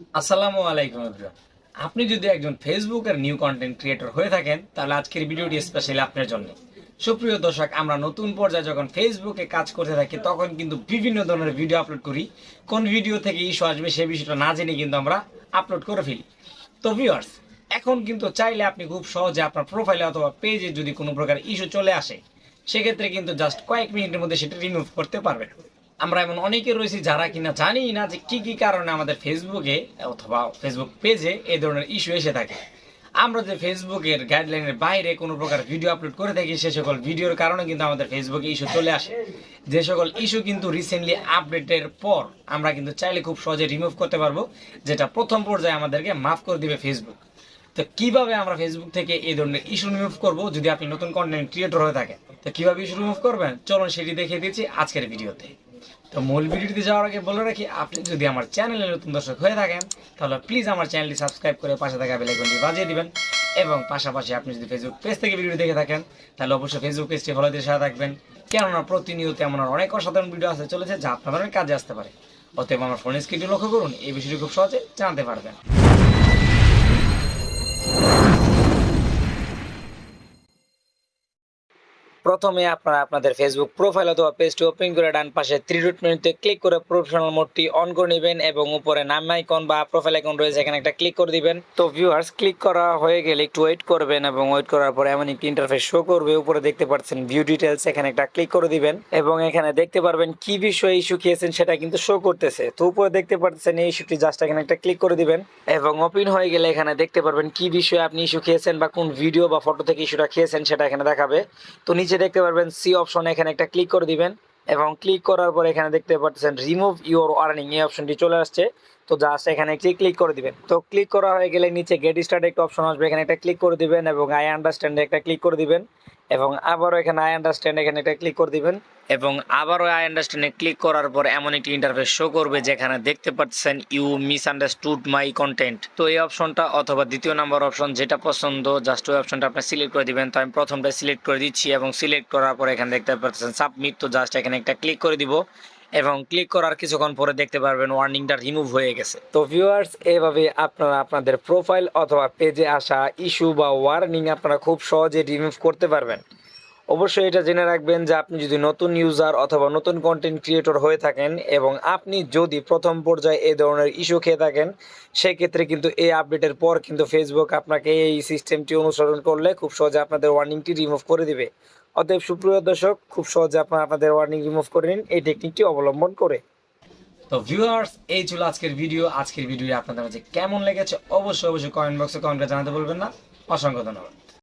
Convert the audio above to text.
আসসালামু আলাইকুম আপনি যদি একজন ফেসবুকের নিউ কন্টেন্ট ক্রিয়েটর হয়ে থাকেন, তাহলে আজকের ভিডিওটি স্পেশালি আপনার জন্য। সুপ্রিয় দর্শক, আমরা নতুন পর্যায়ে যখন ফেসবুকে কাজ করতে থাকি, তখন কিন্তু বিভিন্ন ধরনের ভিডিও আপলোড করি। কোন ভিডিও থেকে ইস্যু আসবে সেই বিষয়টা না জেনে কিন্তু আমরা আপলোড করে ফেলি। তো ভিউয়ার্স এখন কিন্তু চাইলে আপনি খুব সহজে আপনার প্রোফাইলে অথবা পেজে যদি কোনো প্রকার ইস্যু চলে আসে, সেক্ষেত্রে কিন্তু জাস্ট কয়েক মিনিটের মধ্যে সেটা রিমুভ করতে পারবেন। আমরা এমন অনেকে রয়েছি যারা কিনা জানি না যে কি কি কারণে আমাদের ফেসবুকে অথবা ফেসবুক পেজে এই ধরনের ইস্যু এসে থাকে। আমরা যে ফেসবুকের গাইডলাইনের বাইরে কোনো প্রকার ভিডিও আপলোড করে থাকি, সে সকল ভিডিওর কারণে কিন্তু আমাদের ফেসবুকে ইস্যু চলে আসে। যে সকল ইস্যু কিন্তু রিসেন্টলি আপডেটের পর আমরা কিন্তু চাইলে খুব সহজে রিমুভ করতে পারব, যেটা প্রথম পর্যায়ে আমাদেরকে মাফ করে দিবে ফেসবুক তো কীভাবে আমরা ফেসবুক থেকে এই ধরনের ইস্যু রিমুভ করব, যদি আপনি নতুন কন্টেন্ট ক্রিয়েটর হয়ে থাকেন, তো কীভাবে ইস্যু রিমুভ করবেন? চলুন সেটি দেখিয়ে দিচ্ছি আজকের ভিডিওতে তো মূল ভিডিওতে যাওয়ার আগে বলে রাখি, আপনি যদি আমার চ্যানেলে নতুন দর্শক হয়ে থাকেন, তাহলে প্লিজ আমার চ্যানেলটি সাবস্ক্রাইব করে পাশে থাকা বেলাইকনটি বাজিয়ে দিবেন। এবং পাশাপাশি আপনি যদি ফেসবুক পেজ থেকে ভিডিও দেখে থাকেন, তাহলে অবশ্যই ফেসবুক পেজটি ফলো দিয়ে সাথে থাকবেন। কেননা প্রতিনিয়ত এমন অনেক অসাধারণ ভিডিও আসতে চলেছে, যা আপনাদের অনেক কাজে আসতে পারে। অতএব আমার ফোনের স্ক্রিনটি লক্ষ্য করুন, এই বিষয়টি খুব সহজে জানতে পারবেন। প্রথমে আপনারা আপনাদের ফেসবুক প্রোফাইল অথবা পেজটি ওপেন করে ডান পাশে থ্রি মেনুতে ক্লিক করে প্রফেশনাল মোডটি অন করে নেবেন এবং উপরে নাম আইকন বা প্রোফাইল আইকন রয়েছে, এখানে একটা ক্লিক করে দিবেন। তো ভিউয়ার্স ক্লিক করা হয়ে গেলে একটু ওয়েট করবেন এবং ওয়েট করার পরে এমন একটি ইন্টারফেস শো করবে। উপরে দেখতে পাচ্ছেন ভিউ ডিটেলস এখানে একটা ক্লিক করে দিবেন এবং এখানে দেখতে পারবেন কি বিষয়ে ইস্যু খেয়েছেন সেটা কিন্তু শো করতেছে। তো উপরে দেখতে পাচ্ছেন এই ইস্যুটি জাস্ট এখানে একটা ক্লিক করে দিবেন এবং ওপেন হয়ে গেলে এখানে দেখতে পারবেন কি বিষয়ে আপনি ইস্যু খেয়েছেন বা কোন ভিডিও বা ফটো থেকে ইস্যুটা খেয়েছেন সেটা এখানে দেখাবে। তো নিচে দেখতে পারবেন সি অপশন এখানে একটা ক্লিক করে দিবেন এবং ক্লিক করার পর এখানে দেখতে পাচ্ছেন রিমুভ ইউর আর্নিং এই অপশনটি চলে আসছে। তো জাস্ট এখানে একটি ক্লিক করে দিবেন। তো ক্লিক করা হয়ে গেলে নিচে গেট স্টার্ট একটা অপশন আসবে। এখানে একটা ক্লিক করে দিবেন এবং আই আন্ডারস্ট্যান্ডে একটা ক্লিক করে দিবেন। এবং আবারও এখানে আই আন্ডারস্ট্যান্ড এখানে একটা ক্লিক করে দিবেন। এবং আবারও আই আন্ডারস্ট্যান্ডে ক্লিক করার পর এমন একটি ইন্টারফেস শো করবে যেখানে দেখতে পাচ্ছেন you misunderstood my content তো এই অপশনটা অথবা দ্বিতীয় নাম্বার অপশন যেটা পছন্দ জাস্ট ওই অপশনটা আপনি সিলেক্ট করে দিবেন। তো আমি প্রথমটা সিলেক্ট করে দিচ্ছি এবং সিলেক্ট করার পর এখানে দেখতে পাচ্ছেন সাবমিট তো জাস্ট এখানে একটা ক্লিক করে দিব। এবং ক্লিক করার কিছুক্ষণ পরে দেখতে পারবেন ওয়ার্নিংটা রিমুভ হয়ে গেছে। তো ভিউয়ার্স এভাবে আপনারা আপনাদের প্রোফাইল অথবা পেজে আসা ইস্যু বা ওয়ার্নিং আপনারা খুব সহজে রিমুভ করতে পারবেন। অবশ্যই এটা জেনে রাখবেন যে আপনি যদি নতুন ইউজার অথবা নতুন কন্টেন্ট ক্রিয়েটর হয়ে থাকেন এবং আপনি যদি প্রথম পর্যায়ে এই ধরনের ইস্যু খেয়ে থাকেন, সেক্ষেত্রে কিন্তু এই আপডেটের পর কিন্তু ফেসবুক আপনাকে এই সিস্টেমটি অনুসরণ করলে খুব সহজে আপনাদের ওয়ার্নিংটি রিমুভ করে দিবে। অতএব সুপ্রিয় দর্শক, খুব সহজে আপনারা আপনাদের ওয়ার্নিং রিমুভ করে নিন, এই টেকনিকটি অবলম্বন করে। তো ভিউয়ার্স এই ছিল আজকের ভিডিও আজকের ভিডিও আপনাদের মাঝে কেমন লেগেছে? অবশ্যই অবশ্যই কমেন্ট বক্সে কমেন্টে জানাতে বলবেন না। অসংখ্য ধন্যবাদ।